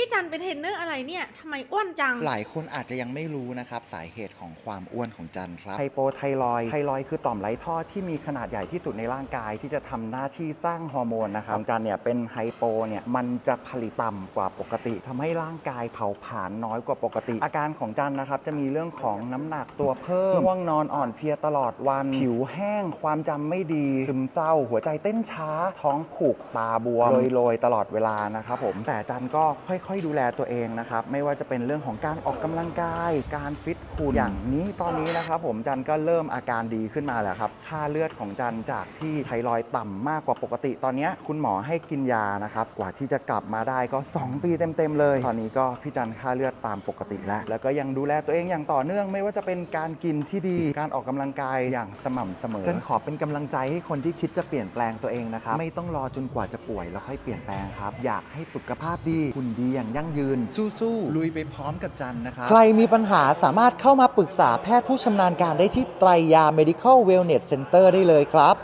พี่จันเป็นเทรนเนอร์อะไรเนี่ยทำไมอ้วนจัง หลายคนอาจจะยังไม่รู้นะครับ สาเหตุของความอ้วนของจันครับไฮโปไทรอยด์ไทรอยด์คือต่อมไร้ท่อที่มีขนาดใหญ่ที่สุดในร่างกายที่จะทำหน้าที่สร้างฮอร์โมนนะครับของจันเนี่ยเป็นไฮโปเนี่ยมันจะผลิตต่ำกว่าปกติทำให้ร่างกายเผาผลาญน้อยกว่าปกติ อาการของจันนะครับจะมีเรื่องของน้ำหนักตัวเพิ่มง่วงนอนอ่อนเพลียตลอดวัน ผิวแห้ง ความจำไม่ดีซึมเศร้า หัวใจเต้นช้า ท้องผูกตาบวมโรยๆตลอดเวลานะครับผมแต่จันก็ค่อยๆคอยดูแลตัวเองนะครับ ไม่ว่าจะเป็นเรื่องของการออกกำลังกาย การฟิตหุ่นอย่างนี้ตอนนี้นะครับ ผมจันก็เริ่มอาการดีขึ้นมาแล้วครับ ค่าเลือดของจันจากที่ไทรอยต่ำมากกว่าปกติ ตอนนี้คุณหมอให้กินยานะครับ กว่าที่จะกลับมาได้ก็ 2 ปีเต็มๆเลย ตอนนี้ก็พี่จันค่าเลือดตามปกติแล้ว แล้วก็ยังดูแลตัวเองอย่างต่อเนื่อง ไม่ว่าจะเป็นการกินที่ดี การออกกำลังกายอย่างสม่ำเสมอจันขอเป็นกำลังใจให้คนที่คิดจะเปลี่ยนแปลงตัวเองนะครับ ไม่ต้องรอจนกว่าจะป่วยแล้วค่อยเปลี่ยนแปลงครับ อยากให้สุขภาพดีหุ่นดีอย่างยั่งยืน สู้ๆ ลุยไปพร้อมกับจันนะครับ ใครมีปัญหาสามารถเข้ามาปรึกษาแพทย์ผู้ชำนาญการได้ที่ไตรยา medical wellness center ได้เลยครับ